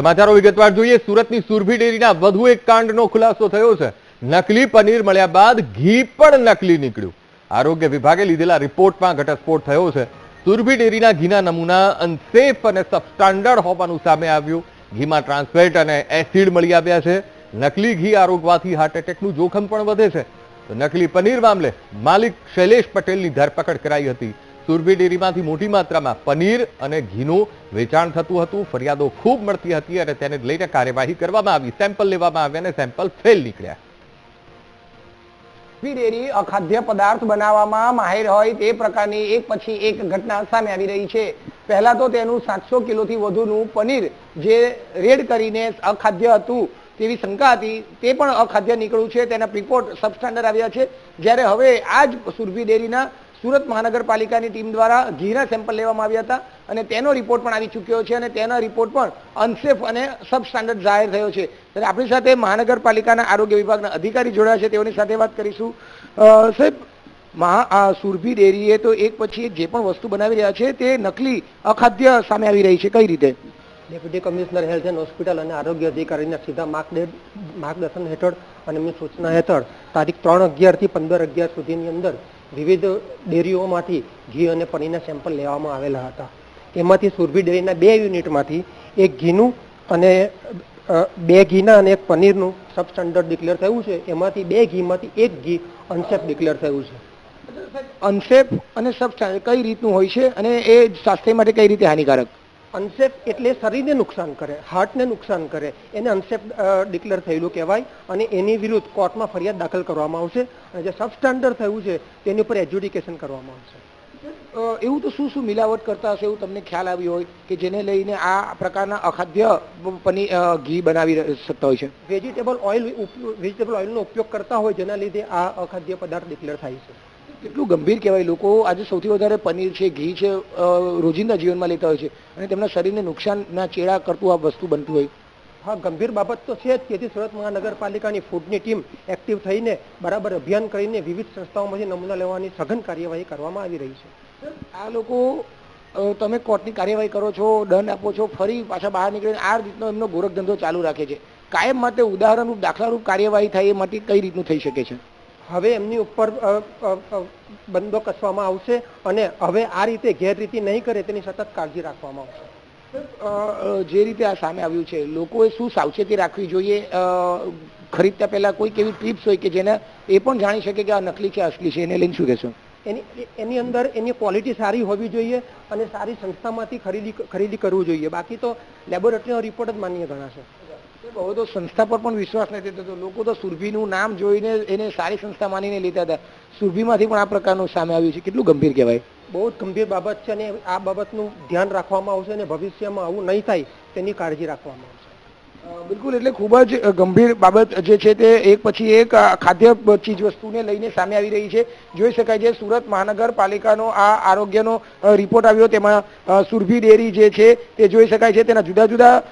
સમાચારો વિગતવાર જોઈએ. સુરતની સુરભી ડેરીના વધુ એક કાંડનો ખુલાસો થયો છે. નકલી પનીર મળ્યા બાદ ઘી પણ નકલી નીકળ્યું. આરોગ્ય વિભાગે લીધેલા રિપોર્ટમાં ઘટસ્ફોટ થયો છે. સુરભી ડેરીના ઘીના નમૂના અનસેફ અને સબસ્ટાન્ડર્ડ હોવાનું સામે આવ્યું. ઘીમાં ટ્રાન્સફેટ અને એસિડ મળી આવ્યા છે. નકલી ઘી આરોગવાથી હાર્ટ એટેકનું જોખમ પણ વધે છે. તો નકલી પનીર મામલે માલિક શૈલેષ પટેલની ધરપકડ કરાઈ હતી. સુરભી ડેરીમાંથી મોટી માત્રામાં પનીર અને ઘીનું વેચાણ થતું હતું. ફરિયાદો ખૂબ મળતી હતી અને તેને લઈને કાર્યવાહી કરવામાં આવી. સેમ્પલ લેવામાં આવ્યા અને સેમ્પલ ફેલ નીકળ્યા. ડેરી અખાદ્ય પદાર્થ બનાવવામાં માહિર હોય તે પ્રકારની એક પછી એક ઘટના સામે આવી રહી છે. પહેલા તો તેનું સાતસો કિલોથી વધુનું પનીર જે રેડ કરીને અખાદ્ય હતું તેવી શંકા હતી. તે પણ અખાદ્ય નીકળ્યું છે. તેના રિપોર્ટ સબસ્ટાન્ડર્ડ આવ્યા છે. જ્યારે હવે આ જ સુરભી ડેરીના સુરત મહાનગરપાલિકાની ટીમ દ્વારા ઘીના સેમ્પલ લેવામાં આવ્યા હતા અને તેનો રિપોર્ટ પણ આવી ચૂક્યો છે અને તેનો રિપોર્ટ પણ અનસેફ અને સબસ્ટાન્ડર્ડ જાહેર થયો છે. ત્યારે આપણી સાથે મહાનગરપાલિકાના આરોગ્ય વિભાગના અધિકારી જોડાયા છે, તેઓની સાથે વાત કરીશું. સાહેબ, મહા, આ સુરભી ડેરીએ તો એક પછી એક જે પણ વસ્તુ બનાવી રહ્યા છે, તે નકલી અખાદ્ય સામે આવી રહી છે, કઈ રીતે? Deputy commissioner health and hospital અને આરોગ્ય અધિકારીના સીધા માર્ગદે- માર્ગદર્શન હેઠળ અને એમની સૂચના હેઠળ તારીખ ત્રણ અગિયારથી પંદર અગિયાર સુધીની અંદર વિવિધ ડેરીઓમાંથી ઘી અને પનીરના સેમ્પલ લેવામાં આવેલા હતા. એમાંથી સુરભી ડેરીના બે યુનિટમાંથી એક ઘીનું અને બે ઘીના અને એક પનીરનું સબસ્ટાન્ડર્ડ ડિક્લેર થયું છે. એમાંથી બે ઘીમાંથી એક ઘી અનસેફ ડિક્લેર થયું છે. અનસેફ અને સબસ્ટાન્ડર્ડ કઈ રીતનું હોય છે અને એ સ્વાસ્થ્ય માટે કઈ રીતે હાનિકારક? અનસેફ એટલે શરીરને નુકસાન કરે હાર્ટને નુકસાન કરે. એને અનસેફ ડિક્લેર થયેલું કહેવાય અને એની વિરુદ્ધ કોર્ટમાં ફરિયાદ દાખલ કરવામાં આવશે અને જે સબસ્ટાન્ડર્ડ થયું છે તેની ઉપર એજ્યુડિકેશન કરવામાં આવશે. એવું તો શું શું મિલાવટ કરતા હશે એવું તમને ખ્યાલ આવ્યો હોય કે જેને લઈને આ પ્રકારના અખાદ્ય પની ઘી બનાવી શકતા હોય છે? વેજીટેબલ ઓઇલ વેજીટેબલ ઓઇલનો ઉપયોગ કરતા હોય જેના લીધે આ અખાદ્ય પદાર્થ ડિક્લેર થાય છે. કેટલું ગંભીર કહેવાય લોકો આજે સૌથી વધારે પનીર છે ઘી છે રોજિંદા જીવનમાં લેતા હોય છે અને તેમના શરીરને નુકસાનના ચેડા કરતું આ વસ્તુ બનતું હોય. હા ગંભીર બાબત તો છે જ તેથી સુરત મહાનગરપાલિકાની ફૂડની ટીમ એક્ટિવ થઈને બરાબર અભિયાન કરીને વિવિધ સંસ્થાઓમાંથી નમૂના લેવાની સઘન કાર્યવાહી કરવામાં આવી રહી છે. આ લોકો તમે કોર્ટની કાર્યવાહી કરો છો દંડ આપો છો ફરી પાછા બહાર નીકળીને આ રીતનો એમનો ગોરખ ધંધો ચાલુ રાખે છે. કાયમ માટે ઉદાહરણરૂપ દાખલારૂપ કાર્યવાહી થાય એ માટે કઈ રીતનું થઈ શકે છે? હવે એમની ઉપર બંધો કસવામાં આવશે અને હવે આ રીતે ગેરરીતિ નહીં કરે તેની સતત કાળજી રાખવામાં આવશે. જે રીતે આ સામે આવ્યું છે લોકોએ શું સાવચેતી રાખવી જોઈએ? ખરીદતા પહેલા કોઈ કેવી ટિપ્સ હોય કે જેને એ પણ જાણી શકે કે આ નકલી છે અસલી છે? એને લઈને શું કહેશો? એની એની અંદર એની ક્વોલિટી સારી હોવી જોઈએ અને સારી સંસ્થામાંથી ખરીદી ખરીદી કરવું જોઈએ. બાકી તો લેબોરેટરીનો રિપોર્ટ જ માન્ય ગણાશે. હવે તો સંસ્થા પર પણ વિશ્વાસ નથી થતો. લોકો તો સુરભીનું નામ જોઈને એને સારી સંસ્થા માનીને લેતા હતા. સુરભીમાંથી પણ આ પ્રકારનું સામે આવ્યું છે. કેટલું ગંભીર કહેવાય. બહુ જ ગંભીર બાબત છે અને આ બાબતનું ધ્યાન રાખવામાં આવશે અને ભવિષ્યમાં આવું નહીં થાય તેની કાળજી રાખવામાં આવશે. બિલકુલ, એટલે ખૂબ જ ગંભીર બાબત જે છે તે એક પછી એક ખાદ્ય ચીજ વસ્તુને લઈને સામે આવી રહી છે. જોઈ શકાય છે, સુરત મહાનગરપાલિકાનો આ આરોગ્યનો રિપોર્ટ આવ્યો. તેમાં સુરભી ડેરી જે છે તે જોઈ શકાય છે, તેના જુદા જુદા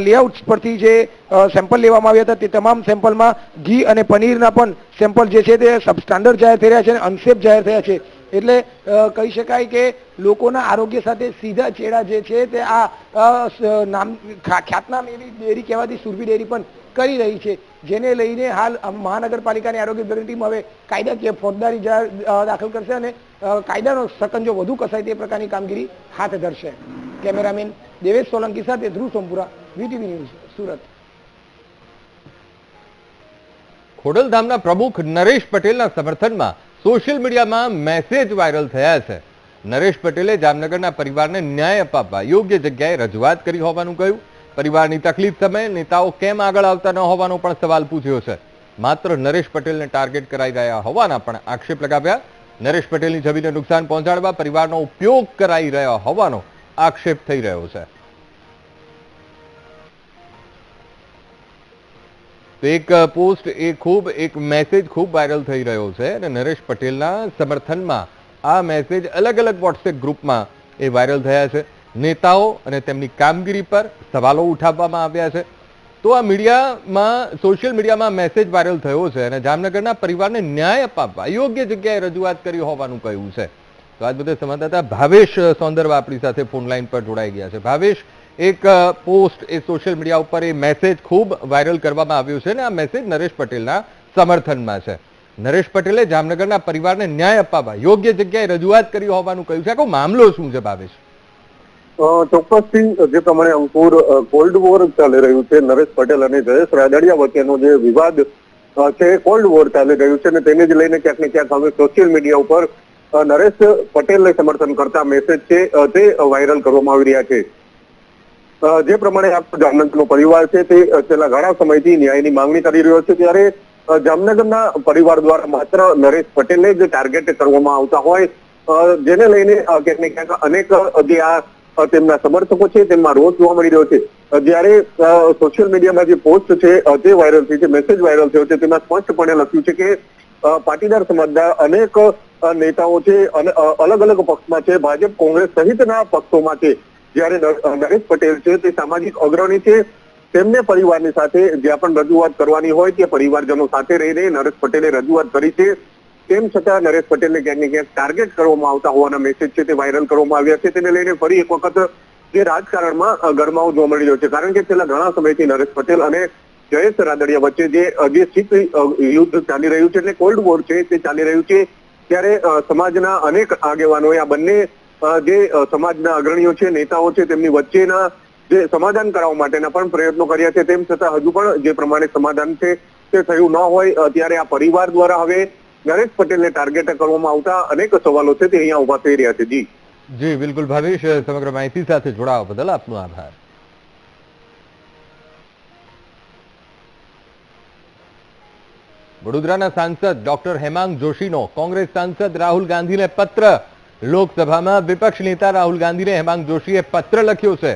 લેઆઉટ્સ પરથી જે સેમ્પલ લેવામાં આવ્યા હતા, તે તમામ સેમ્પલમાં ઘી અને પનીરના પણ સેમ્પલ જે છે તે સબસ્ટાન્ડર્ડ જાહેર થઈ રહ્યા છે અને અનસેફ જાહેર થયા છે. એટલે કહી શકાય કે લોકોના આરોગ્ય સાથે સીધા ચેડા જે છે તે આ નામ ખ્યાતનામ એવી ડેરી કહેવાતી સુરભી ડેરી પણ કરી રહી છે, જેને લઈને હાલ મહાનગરપાલિકાની આરોગ્ય વિભાગની ટીમ હવે કાયદાકીય ફોજદારી દાખલ કરશે અને કાયદાનો સકંજો વધુ કસાય તે પ્રકારની કામગીરી હાથ ધરશે. કેમેરામેન દેવેશ સોલંકી સાથે ધ્રુવ સોમપુરા, વીટીવી ન્યૂઝ, સુરત. ખોડલધામના પ્રમુખ નરેશ પટેલના સમર્થનમાં સોશિયલ મીડિયામાં મેસેજ વાયરલ થયા છે. નરેશ પટેલે જામનગરના પરિવારને ન્યાય અપાવવા યોગ્ય જગ્યાએ રજૂઆત કરી હોવાનું કહ્યું. પરિવારની તકલીફ સમયે નેતાઓ કેમ આગળ આવતા ન હોવાનો પણ સવાલ પૂછ્યો છે. માત્ર નરેશ પટેલને ટાર્ગેટ કરાઈ રહ્યા હોવાના પણ આક્ષેપ લગાવ્યા. નરેશ પટેલની છબીને નુકસાન પહોંચાડવા પરિવારનો ઉપયોગ કરાઈ રહ્યો હોવાનો આક્ષેપ થઈ રહ્યો છે. તો એક પોસ્ટ, એ ખૂબ, એક મેસેજ ખૂબ વાયરલ થઈ રહ્યો છે અને નરેશ પટેલના સમર્થનમાં આ મેસેજ અલગ અલગ વોટ્સએપ ગ્રુપમાં એ વાયરલ થયા છે. નેતાઓ અને તેમની કામગીરી પર સવાલો ઉઠાવવામાં આવ્યા છે. તો આ મીડિયામાં સોશિયલ મીડિયામાં મેસેજ વાયરલ થયો છે અને જામનગરના પરિવારને ન્યાય અપાવવા, યોગ્ય જગ્યાએ રજૂઆત કરી હોવાનું કહ્યું છે. તો આજ બધે સંવાદદાતા ભાવેશ સોંદરવા આપણી સાથે ફોન લાઈન પર જોડાઈ ગયા છે. ભાવેશ એક પોસ્ટ એ સોશિયલ મીડિયા ઉપર એ મેસેજ ખૂબ વાયરલ કરવામાં આવ્યો છે અને આ મેસેજ નરેશ પટેલના સમર્થનમાં છે. નરેશ પટેલે જામનગરના પરિવારને ન્યાય અપાવવા, યોગ્ય જગ્યાએ રજૂઆત કરી હોવાનું કહ્યું છે. આખો મામલો શું છે ભાવેશ? ચોક્કસથી જે પ્રમાણે અંકુર કોલ્ડ વોર ચાલી રહ્યું છે, નરેશ પટેલ અને જયેશ રાદડિયા વચ્ચેનો જે વિવાદ છે કોલ્ડ વોર ચાલી રહ્યું છે અને તેને જ લઈને ક્યાંક ને ક્યાંક હવે સોશિયલ મીડિયા ઉપર નરેશ પટેલને સમર્થન કરતા મેસેજ છે તે વાયરલ કરવામાં આવી રહ્યા છે. જે પ્રમાણે આ જામનગરનો પરિવાર છે તે છેલ્લા ઘણા સમયથી ન્યાયની માંગણી કરી રહ્યો છે, ત્યારે જામનગરના પરિવાર દ્વારા માત્ર નરેશ પટેલને જ ટાર્ગેટ કરવામાં આવતા હોય જેને લઈને ક્યાંક ને અનેક જે આ તેમના સમર્થકો છે તેમાં રોષ જોવા મળી રહ્યો છે. જ્યારે સોશિયલ મીડિયામાં જે પોસ્ટ છે તે વાયરલ થઈ છે, મેસેજ વાયરલ થયો છે, તેમાં સ્પષ્ટપણે લખ્યું છે કે પાટીદાર સમાજના અનેક નેતાઓ છે અને અલગ અલગ પક્ષમાં છે, ભાજપ કોંગ્રેસ સહિતના પક્ષોમાં છે. જ્યારે નરેશ પટેલ છે, તે સામાજિક અગ્રણી છે, તેમને પરિવારની સાથે જ્યાં પણ રજૂઆત કરવાની હોય તે પરિવારજનો સાથે રહીને નરેશ પટેલે રજૂઆત કરી છે. તેમ છતાં નરેશ પટેલને ક્યાંક ને ટાર્ગેટ કરવામાં આવતા હોવાના મેસેજ છે, તે વાયરલ કરવામાં આવ્યા છે. તેને લઈને ફરી એક વખત જે રાજકારણમાં ગરમાવો જોવા મળી રહ્યો છે. કારણ કે છેલ્લા ઘણા સમયથી નરેશ પટેલ અને જયેશ રાદડિયા વચ્ચે જે જે શીત યુદ્ધ ચાલી રહ્યું છે, એટલે કોલ્ડ વોર છે, તે ચાલી રહ્યું છે. ત્યારે સમાજના અનેક આગેવાનોએ આ બંને જે સમાજના અગ્રણીઓ છે, નેતાઓ છે, તેમની વચ્ચેના જે સમાધાન કરાવવા માટેના પણ પ્રયત્નો કર્યા છે, તેમ છતાં હજુ પણ જે પ્રમાણે સમાધાન છે, તે થયું ન હોય ત્યારે આ પરિવાર દ્વારા હવે નરેશ પટેલને ટાર્ગેટ કરવામાં આવતા અનેક સવાલો છે, તે અહીંયા ઊભા થઈ રહ્યા છે. જી. જી, બિલકુલ ભાવેશ, સમગ્ર માહિતી સાથે જોડાવા બદલ આપનો આભાર. વડોદરાના સાંસદ ડોક્ટર હેમાંગ જોશીનો કોંગ્રેસ સાંસદ રાહુલ ગાંધીને પત્ર લોકસભામાં વિપક્ષ નેતા રાહુલ ગાંધીને હેમાંગ જોશીએ પત્ર લખ્યો છે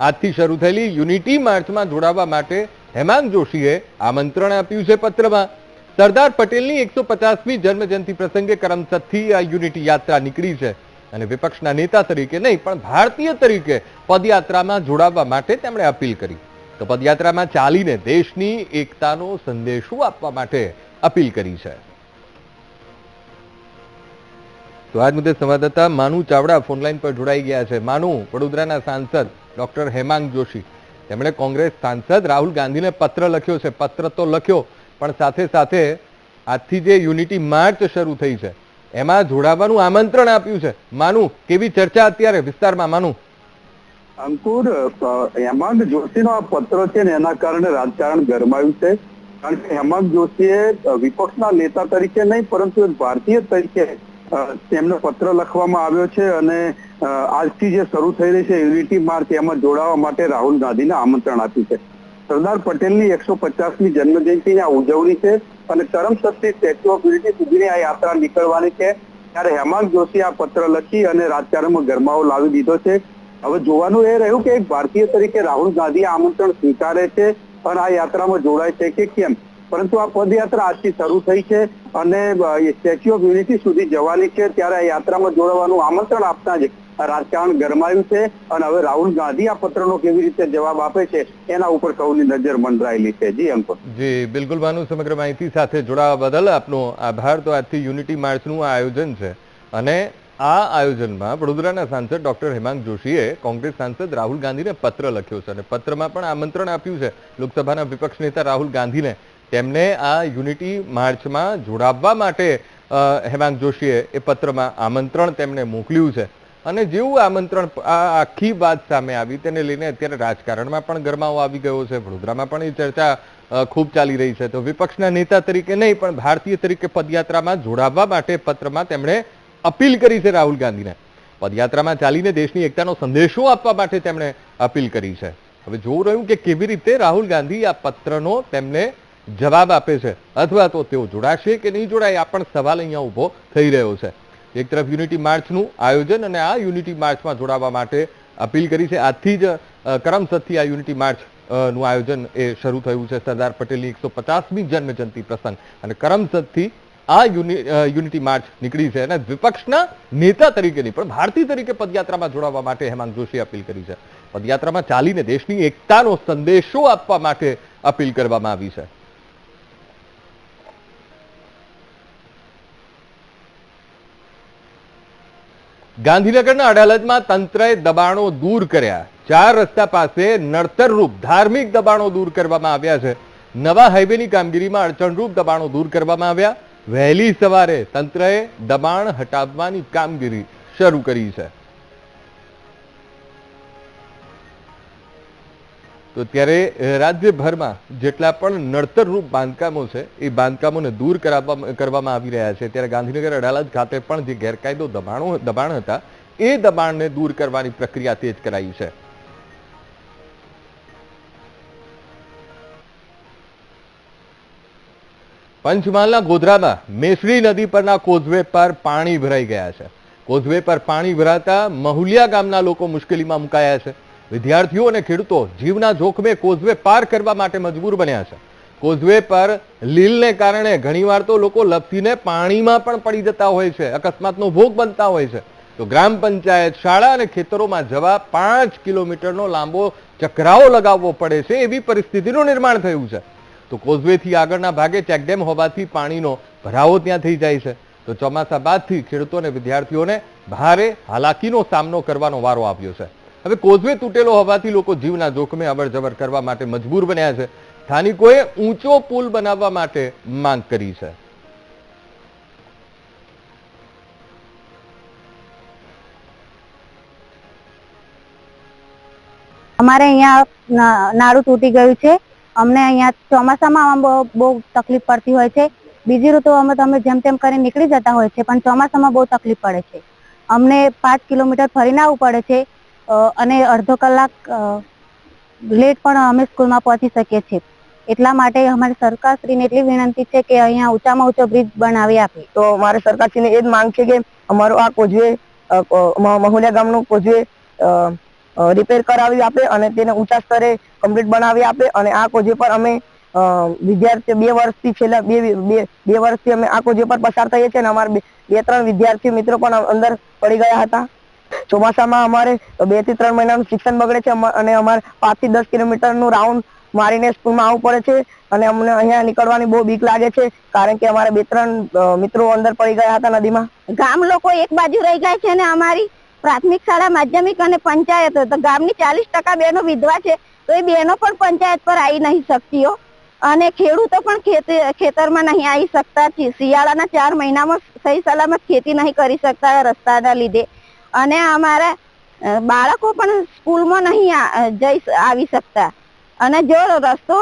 આજથી શરૂ થયેલી યુનિટી માર્ચમાં જોડાવા માટે હેમાંગ જોશીએ આમંત્રણ આપ્યું છે પત્રમાં સરદાર પટેલની એકસો પચાસમી જન્મજયંતિ પ્રસંગે કરમસદથી આ યુનિટી યાત્રા નીકળી છે અને વિપક્ષના નેતા તરીકે નહીં, પણ ભારતીય તરીકે પદયાત્રામાં જોડાવા માટે તેમણે અપીલ કરી. તો પદયાત્રામાં ચાલીને દેશની એકતાનો સંદેશો આપવા માટે અપીલ કરી છે. તો આજ મુદ્દે સંવાદદાતા માનુ ચાવડા ફોનલાઈન પર જોડાઈ ગયા છે. માનુ, વડોદરાના સાંસદ ડોક્ટર હેમાંગ જોશી. તેમણે કોંગ્રેસ સાંસદ રાહુલ ગાંધીને પત્ર લખ્યો છે. પત્ર તો લખ્યો, પણ સાથે સાથે આજથી જે યુનિટી માર્ચ શરૂ થઈ છે, એમાં જોડાવાનું આમંત્રણ આપ્યું છે. માનુ, કેવી ચર્ચા અત્યારે વિસ્તારમાં? માનુ. અંકુર હેમાંગ જોશીનો આ પત્ર છે ને, એના કારણે રાજકારણ ગરમાયું છે. કારણ કે હેમાંગ જોશીએ વિપક્ષના નેતા તરીકે નહીં, પરંતુ ભારતીય તરીકે તેમને પત્ર લખવામાં આવ્યો છે અને આજથી જે શરૂ થઈ રહી છે યુનિટી માર્ચ, એમાં જોડાવા માટે રાહુલ ગાંધીને આમંત્રણ આપ્યું છે. સરદાર પટેલની એકસો પચાસમી જન્મજયંતિની આ ઉજવણી છે અને કરમશક્તિ સ્ટેચ્યુ ઓફ યુનિટી સુધીની આ યાત્રા નીકળવાની છે. ત્યારે હેમાંગ જોશી આ પત્ર લખી અને રાજકારણમાં ગરમાવો લાવી દીધો છે. હવે જોવાનું એ રહ્યું કે એક ભારતીય તરીકે રાહુલ ગાંધી આમંત્રણ સ્વીકારે છે અને આ યાત્રામાં જોડાય છે કે કેમ? પરંતુ આ પદયાત્રા આજથી શરૂ થઈ છે અને સ્ટેચ્યુ ઓફ યુનિટી સુધી જવાની છે. ત્યારે આ યાત્રામાં જોડાવાનું આમંત્રણ આપતા જ રાજકારણ ગરમાયું છે અને હવે રાહુલ ગાંધી આ પત્રનો કેવી રીતે જવાબ આપે છે એના ઉપર સૌની નજર મંડરાયેલી છે. જી અંકુર જી, બિલકુલ ભાનુ, સમગ્ર માહિતી સાથે જોડાવા બદલ આપનો આભાર. તો આજથી યુનિટી માર્ચનું આ આયોજન છે અને આ આયોજનમાં વડોદરાના સાંસદ ડોક્ટર હેમાંગ જોશીએ કોંગ્રેસ સાંસદ રાહુલ ગાંધીને પત્ર લખ્યો છે અને પત્રમાં પણ આમંત્રણ આપ્યું છે. લોકસભાના વિપક્ષ નેતા રાહુલ ગાંધીને તેમને આ યુનિટી માર્ચમાં જોડાવવા માટે હેમાંગ જોશીએ એ પત્રમાં આમંત્રણ તેમને મોકલ્યું છે. અને જેવું આમંત્રણ આ આખી વાત સામે આવી તેને લઈને અત્યારે રાજકારણમાં પણ ગરમાવો આવી ગયો છે, વડોદરામાં પણ એ ચર્ચા ખૂબ ચાલી રહી છે. તો વિપક્ષના નેતા તરીકે નહીં, પણ ભારતીય તરીકે પદયાત્રામાં જોડાવવા માટે પત્રમાં તેમણે અપીલ કરી છે રાહુલ ગાંધીને. પદયાત્રામાં ચાલીને દેશની એકતાનો સંદેશો આપવા માટે તેમણે અપીલ કરી છે. હવે જોવું રહ્યું કે કેવી રીતે રાહુલ ગાંધી આ પત્રનો તેમને જવાબ આપે છે. અથવા તો તેઓ જોડાશે કે નહીં જોડાય, આ પણ સવાલ અહીંયા ઊભો થઈ રહ્યો છે. એક તરફ યુનિટી માર્ચનું આયોજન અને આ યુનિટી માર્ચમાં જોડાવા માટે અપીલ કરી છે. આથી જ કરમસદથી આ યુનિટી માર્ચનું આયોજન એ શરૂ થયું છે. સરદાર પટેલની એકસો પચાસમી જન્મજયંતિ પ્રસંગ. અને કરમસદથી આ યુનિટી માર્ચ નીકળી છે અને વિપક્ષના નેતા તરીકેની પણ ભારતીય તરીકે પદયાત્રામાં જોડાવા માટે હેમાંગ જોશી અપીલ કરી છે. પદયાત્રામાં ચાલીને દેશની એકતાનો સંદેશો આપવા માટે અપીલ કરવામાં આવી છે. ગાંધીનગરના અડાલજમાં તંત્રએ દબાણો દૂર કર્યા. ચાર રસ્તા પાસે નડતરરૂપ ધાર્મિક દબાણો દૂર કરવામાં આવ્યા છે. નવા હાઈવેની કામગીરીમાં અડચણરૂપ દબાણો દૂર કરવામાં આવ્યા. વહેલી સવારે તંત્રએ દબાણ હટાવવાની કામગીરી શરૂ કરી છે. તો ત્યારે રાજ્યભરમાં જેટલા પણ નડતરરૂપ બાંધકામો છે, એ બાંધકામોને દૂર કરવામાં આવી રહ્યા છે. ત્યારે ગાંધીનગર અડાલજ ખાતે પણ જે ગેરકાયદો દબાણો, દબાણ હતા, એ દબાણને દૂર કરવાની પ્રક્રિયા તેજ કરાઈ છે. પંચમહાલના ગોધરામાં મેસડી નદી પરના કોઝવે પર પાણી ભરાઈ ગયા છે. કોઝવે પર પાણી ભરાતા મહુલિયા ગામના લોકો મુશ્કેલીમાં મુકાયા છે. વિદ્યાર્થીઓ અને ખેડૂતો જીવના જોખમે કોઝવે પાર કરવા માટે મજબૂર બન્યા છે. કોઝવે પર લીલને કારણે ઘણીવાર તો લોકો લપસીને પાણીમાં પણ પડી જતા હોય છે, અકસ્માતનો ભોગ બનતા હોય છે. તો ગ્રામ પંચાયત શાળા અને ખેતરોમાં જવા પાંચ કિલોમીટરનો લાંબો ચકરાવો લગાવવો પડે છે એવી પરિસ્થિતિનું નિર્માણ થયું છે. તો કોઝવેથી આગળના ભાગે ચેકડેમ હોવાથી પાણીનો ભરાવો ત્યાં થઈ જાય છે. તો ચોમાસા બાદથી ખેડૂતો અને વિદ્યાર્થીઓને ભારે હાલાકીનો સામનો કરવાનો વારો આવ્યો છે. હવે કોઝવે તૂટેલો હોવાથી લોકો જીવના જોખમે અવરજવર કરવા માટે મજબૂર બન્યા છે. સ્થાનિકોએ ઊંચો પુલ બનાવવા માટે માંગ કરી છે. અમારે અહીંયા નાળું તૂટી ગયું છે. અમને અહીંયા ચોમાસામાં બહુ તકલીફ પડતી હોય છે. બીજી ઋતુઓમાં અમે તમે જેમ તેમ કરીને નીકળી જતા હોય છે, પણ ચોમાસામાં બહુ તકલીફ પડે છે. અમને પાંચ કિલોમીટર ફરીને આવવું પડે છે. અને અડધો કલાક લેટ પણ અમે સ્કૂલમાં પહોંચી શકીએ છીએ. એટલા માટે અમારી સરકારશ્રીને એટલી વિનંતી છે કે અહીંયા ઊંચામાં ઊંચો બ્રિજ બનાવી આપે. તો મારે સરકારશ્રીને એ જ માંગ છે કે અમારો આ કોજવે મહુલિયા ગામનું કોજવે રિપેર કરાવી આપે અને તેને ઊંચા સ્તરે કમ્પ્લીટ બનાવી આપે અને આ કોજવે પર અમે વિદ્યાર્થી બે વર્ષથી છેલ્લા બે બે વર્ષથી અમે આ કોજવે પર પસાર થઈએ છીએ અને અમારા બે ત્રણ વિદ્યાર્થી મિત્રો પણ અંદર પડી ગયા હતા. ચોમાસામાં અમારે બેથી ત્રણ મહિનાનું શિક્ષણ બગડે છે અને અમારે પાંચથી દસ કિલોમીટરનું રાઉન્ડ મારીને સ્કૂલમાં આવવું પડે છે, અને અમને અહીંયા નીકળવાની બહુ બીક લાગે છે, કારણ કે અમારે બે ત્રણ મિત્રો અંદર પડી ગયા હતા નદીમાં. ગામ લોકો એક બાજુ રહી ગયા છે અને અમારી પ્રાથમિક શાળા માધ્યમિક અને પંચાયત તો ગામની ચાલીસ ટકા બહેનો વિધવા છે, તો એ બહેનો પણ પંચાયત પર આવી નહીં શકતીઓ અને ખેડૂતો પણ ખેતી, ખેતરમાં નહીં આવી શકતા. શિયાળાના ચાર મહિનામાં સહી સલામત ખેતી નહીં કરી શકતા રસ્તાના લીધે. અને અમારા બાળકો પણ સ્કૂલમાં નહીં જઈ આવી શકતા. અને જો રસ્તો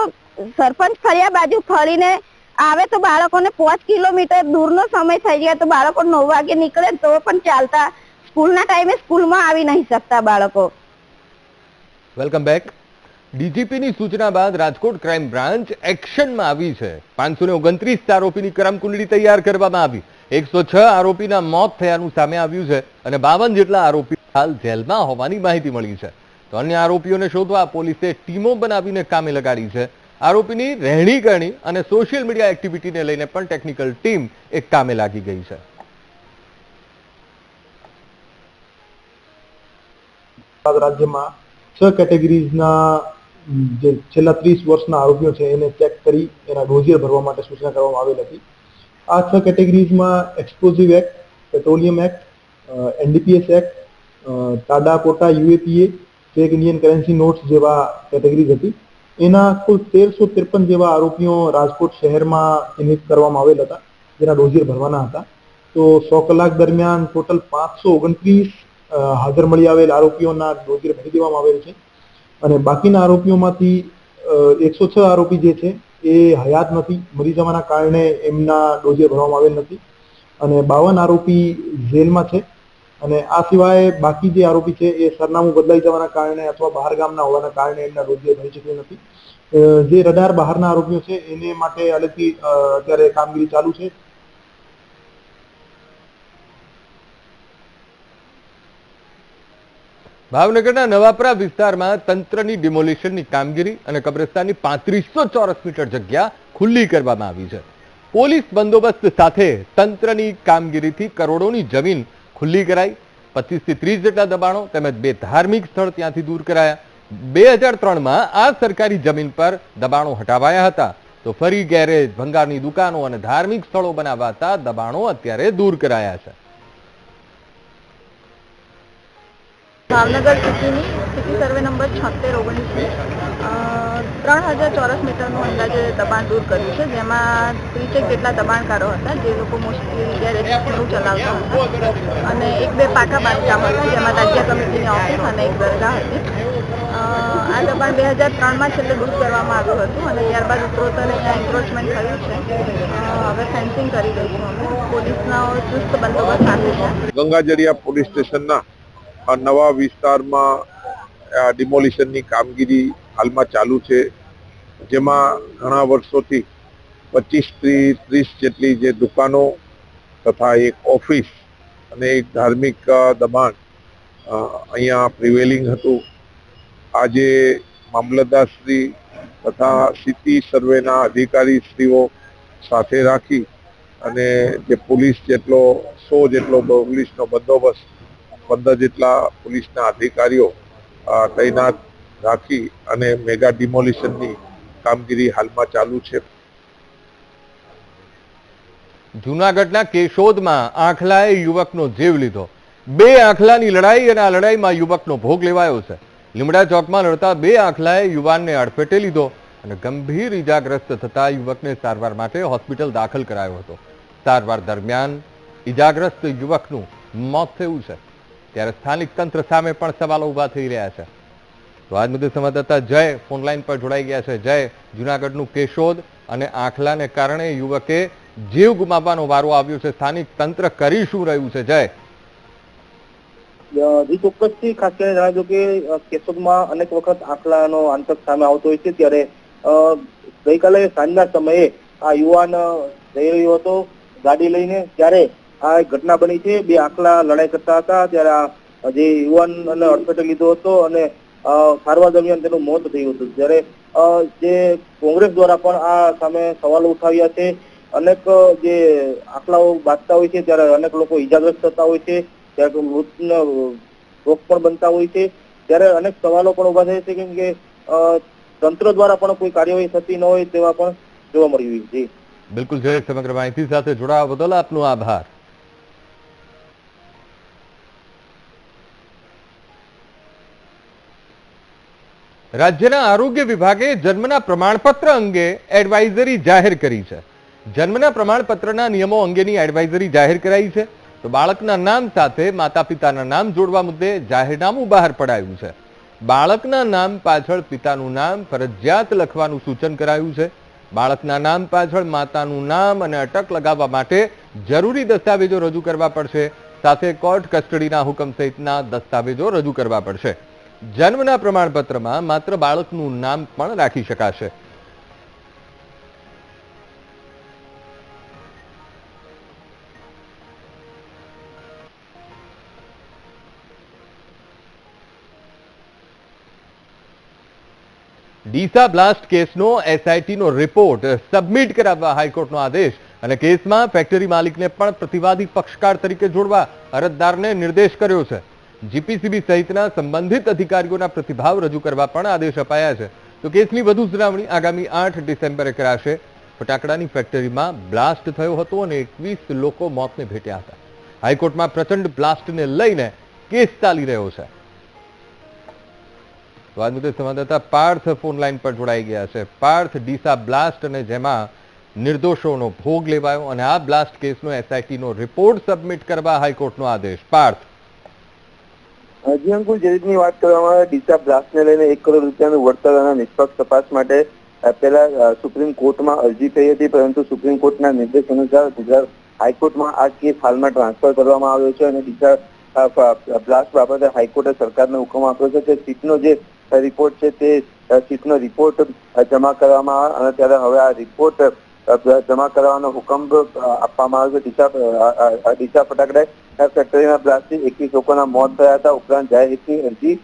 સરપંચ ફર્યા બાજુ ફરીને આવે તો બાળકોને પાંચ કિલોમીટર દૂરનો સમય થઈ જાય તો બાળકો નવ વાગે નીકળે તો પણ ચાલતા. સ્કૂલના ટાઈમે સ્કૂલમાં આવી નહીં શકતા બાળકો. વેલકમ બેક ડીજીપીની સૂચના બાદ રાજકોટ ક્રાઇમ બ્રાન્ચ એક્શનમાં આવી છે. પાંચસો ઓગણત્રીસ આરોપીની ક્રમકુંડળી તૈયાર કરવામાં આવી. એકસો છ આરોપીના મોત થયાનું સામે આવ્યું છે અને બાવન જેટલા આરોપી હાલ જેલમાં હોવાની માહિતી મળી છે. તો અન્ય આરોપીઓને શોધવા પોલીસે ટીમો બનાવીને કામે લગાડી છે. આરોપીની રહેણી કરણી અને સોશિયલ મીડિયા એક્ટિવિટીને લઈને પણ ટેકનિકલ ટીમ એક કામે લાગી ગઈ છે. રાજ્યમાં છ કેટેગરીઝના જે છેલ્લા ત્રીસ વર્ષના આરોપીઓ છે, એને ચેક કરી એના ડોઝિયર ભરવા માટે સૂચના કરવામાં આવેલ હતી. આ છ કેટેગરીઝમાં explosive act petroleum act NDPS act TADA quota UAPA fake Indian currency notes જેવા કેટેગરીઝ હતી. એના કુલ તેરસો ત્રેપન જેવા આરોપીઓ રાજકોટ શહેરમાં ચિહ્નિત કરવામાં આવેલ હતા, જેના ડોઝિયર ભરવાના હતા. તો સો કલાક દરમિયાન ટોટલ પાંચસો ઓગણત્રીસ હાજર મળી આવેલ આરોપીઓના ડોઝિયર ભરી દેવામાં આવેલ છે. અને બાકીના આરોપીઓમાંથી એકસો છ આરોપી જે છે, એ હયાત નથી. મરી જવાના કારણે એમના ડોઝે ભરવામાં આવેલ નથી. અને બાવન આરોપી જેલમાં છે. અને આ સિવાય બાકી જે આરોપી છે, એ સરનામું બદલાઈ જવાના કારણે અથવા બહાર ગામના હોવાના કારણે એમના ડોઝિયર ભરી શક્યો નથી. જે રડાર બહારના આરોપીઓ છે, એને માટે અલગથી અત્યારે કામગીરી ચાલુ છે. ભાવનગરના નવાપરા વિસ્તારમાં તંત્રની ડિમોલિશનની કામગીરી અને કબ્રસ્તાનની પાંત્રીસો ચોરસ મીટર જગ્યા ખુલ્લી કરવામાં આવી છે. પોલીસ બંદોબસ્ત સાથે તંત્રની કામગીરીથી કરોડોની જમીન ખુલ્લી કરાઈ. પચીસથી ત્રીસ જેટલા દબાણો તેમજ બે ધાર્મિક સ્થળ ત્યાંથી દૂર કરાયા. બે હજાર ત્રણમાં આ સરકારી જમીન પર દબાણો હટાવાયા હતા. તો ફરી ગેરેજ, ભંગારની દુકાનો અને ધાર્મિક સ્થળો બનાવાતા દબાણો અત્યારે દૂર કરાયા છે. ભાવનગર સિટીની સિટી સર્વે નંબર છોતેર ઓગણીસની ત્રણ હજાર ચોરસ મીટરનું અંદાજે દબાણ દૂર કર્યું છે, જેમાં ત્રીસેક જેટલા દબાણકારો હતા, જે લોકો મોસ્ટલી ગેરેજ ઘણું ચલાવતા હતા. અને એક બે પાકા બાંધકામ હતા, જેમાં તાજિયા કમિટીની ઓફિસ અને એક દરગાહ હતી. આ દબાણ બે હજાર ત્રણમાં છેલ્લે દૂર કરવામાં આવ્યું હતું અને ત્યારબાદ ઉત્તરોત્તર અહીંયા એન્ક્રોચમેન્ટ થયું છે. હવે ફેન્સિંગ કરી દઈશું અમે. પોલીસનો ચુસ્ત બંદોબસ્ત સાથે છે. ગંગાજરિયા પોલીસ સ્ટેશનના નવા વિસ્તારમાં ડિમોલિશનની કામગીરી હાલમાં ચાલુ છે. જેમાં ઘણા વર્ષોથી પચીસ ત્રીસ જેટલી જે દુકાનો તથા એક ઓફિસ અને એક ધાર્મિક દબાણ અહીંયા પ્રિવેલિંગ હતું. આજે મામલતદારશ્રી તથા સિટી સર્વેના અધિકારી શ્રીઓ સાથે રાખી અને જે પોલીસ જેટલો, સો જેટલો પોલીસનો બંદોબસ્ત પંદર જેટલા પોલીસના અધિકારીઓ તૈનાત રાખી અને મેગા ડિમોલિશનની કામગીરી હાલમાં ચાલુ છે. જૂનાગઢના કેશોદમાં આંખલાએ યુવકનો જીવ લીધો. બે આંખલાની લડાઈ અને આ લડાઈમાં યુવકનો ભોગ લેવાયો છે. લીમડા ચોકમાં લડતા બે આંખલાએ યુવાનને અડફેટે લીધો અને ગંભીર ઈજાગ્રસ્ત થતા યુવકને સારવાર માટે હોસ્પિટલ દાખલ કરાયો હતો. સારવાર દરમિયાન ઈજાગ્રસ્ત યુવકનું મોત થયું છે. ત્યારે સ્થાનિક તંત્ર સામે પણ સવાલો ઊભા થઈ રહ્યા છે. તો આજ મુદ્દે સંવાદદાતા જય ફોનલાઈન પર જોડાઈ ગયા છે. જય, જુનાગઢનું કેશોદ અને આંખલાને કારણે યુવકે જીવ ગુમાવવાનો વારો આવ્યો છે. સ્થાનિક તંત્ર કરી શું રહ્યું છે? જય. જી ચોક્કસથી ખાસ કરીને જણાવ્યું કે કેશોદમાં અનેક વખત આંકડાનો આંતક સામે આવતો હોય છે. ત્યારે ગઈકાલે સાંજના સમયે આ યુવાન જઈ રહ્યો હતો ગાડી લઈને. ત્યારે આ એક ઘટના બની છે. બે આખલા લડાઈ કરતા હતા. ત્યારે જે યુવાનને અડફેટે લીધો હતો અને સારવાર દરમિયાન તેનું મોત થયું હતું. જ્યારે જે કોંગ્રેસ દ્વારા પણ આ સામે સવાલો ઉઠાવ્યા છે. અનેક જે આખલાઓ બાંધતા હોય છે, ત્યારે અનેક લોકો ઈજાગ્રસ્ત થતા હોય છે. ત્યારે મૃતનો રોગ પણ બનતા હોય છે. ત્યારે અનેક સવાલો પણ ઊભા થાય છે, કેમ કે તંત્ર દ્વારા પણ કોઈ કાર્યવાહી થતી ન હોય તેવા પણ જોવા મળી રહ્યું છે. બિલકુલ જય સમગ્ર માહિતી સાથે જોડાવા બદલ આપનો આભાર. રાજ્યના આરોગ્ય વિભાગે જન્મના પ્રમાણપત્ર અંગે એડવાઇઝરી જાહેર કરી છે. જન્મના પ્રમાણપત્રના નિયમો અંગેની એડવાઇઝરી જાહેર કરાઈ છે. તો બાળકના નામ સાથે માતા પિતાના નામ જોડવા મુદ્દે જાહેરનામું બહાર પડાયું છે. બાળકના નામ પાછળ પિતાનું નામ ફરજિયાત લખવાનું સૂચન કરાયું છે. બાળકના નામ પાછળ માતાનું નામ અને અટક લગાવવા માટે જરૂરી દસ્તાવેજો રજૂ કરવા પડશે. સાથે કોર્ટ કસ્ટડીના હુકમ સહિતના દસ્તાવેજો રજૂ કરવા પડશે. જન્મના પ્રમાણપત્રમાં માત્ર બાળકનું નામ પણ રાખી શકાશે. ડીસા બ્લાસ્ટ કેસનો એસઆઈટીનો રિપોર્ટ સબમિટ કરાવવા હાઈકોર્ટનો આદેશ અને કેસમાં ફેક્ટરી માલિકને પણ પ્રતિવાદી પક્ષકાર તરીકે જોડવા અરજદારને નિર્દેશ કર્યો છે. જીપીસીબી સહિતના સંબંધિત અધિકારીઓના પ્રતિભાવ રજૂ કરવા પણ આદેશ અપાયા છે. તો કેસની વધુ સુનાવણી આગામી આઠ ડિસેમ્બરે કરાશે. ફટાકડાની ફેક્ટરીમાં બ્લાસ્ટ થયો હતો અને એકવીસ લોકો મોતને ભેટ્યા હતા. હાઈકોર્ટમાં પ્રચંડ બ્લાસ્ટને લઈને કેસ ચાલી રહ્યો છે. તો આજ મુદ્દે સંવાદદાતા પાર્થ ફોન લાઈન પર જોડાઈ ગયા છે. પાર્થ, ડીસા બ્લાસ્ટ અને જેમાં નિર્દોષોનો ભોગ લેવાયો અને આ બ્લાસ્ટ કેસનો એસઆઈટીનો રિપોર્ટ સબમિટ કરવા હાઈકોર્ટનો આદેશ. પાર્થ. હજી અંકુર જે વાત કરવામાં આવે, ડીસા બ્લાસ્ટને લઈને એક કરોડ રૂપિયાનું વળતર અને નિષ્પક્ષ તપાસ માટે પહેલા સુપ્રીમ કોર્ટમાં અરજી થઈ હતી, પરંતુ સુપ્રીમ કોર્ટના નિર્દેશ અનુસાર ગુજરાત હાઈકોર્ટમાં આ કેસ હાલમાં ટ્રાન્સફર કરવામાં આવ્યો છે અને ડીસા બ્લાસ્ટ બાબતે હાઈકોર્ટે સરકારને હુકમ આપ્યો છે કે સીટનો જે રિપોર્ટ છે તે સીટનો રિપોર્ટ જમા કરવામાં આવે અને ત્યારે હવે આ રિપોર્ટ જમા કરવાનો હુકમ આપવામાં આવ્યો છે. ડીસા ફટાકડા ફેક્ટરીના બ્લાસ્ટથી એકવીસ લોકોના મોત થયા હતા. ઉપરાંત જાહેરહિતની અરજી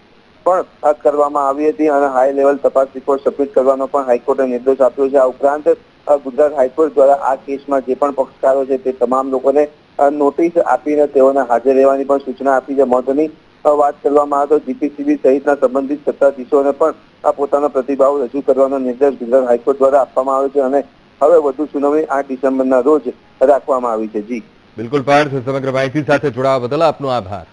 પણ કરવામાં આવી હતી અને હાઈ લેવલ તપાસ રિપોર્ટ સબમિટ કરવાનો પણ હાઈકોર્ટે નિર્દેશ આપ્યો છે. આ ઉપરાંત ગુજરાત હાઈકોર્ટ દ્વારા આ કેસમાં જે પણ પક્ષકારો છે તે તમામ લોકોને નોટિસ આપીને તેઓને હાજર રહેવાની પણ સૂચના આપી છે. મહત્વની વાત કરવામાં આવે તો જીપીસીબી સહિતના સંબંધિત સત્તાધીશોને પણ આ પોતાનો પ્રતિભાવ રજૂ કરવાનો નિર્દેશ ગુજરાત હાઈકોર્ટ દ્વારા આપવામાં આવ્યો છે અને હવે વધુ સુનાવણી આઠ ડિસેમ્બરના રોજ રાખવામાં આવી છે. જી. બિલકુલ, પાર્થ, સમગ્ર માહિતી સાથે જોડાવા બદલ આપનો આભાર.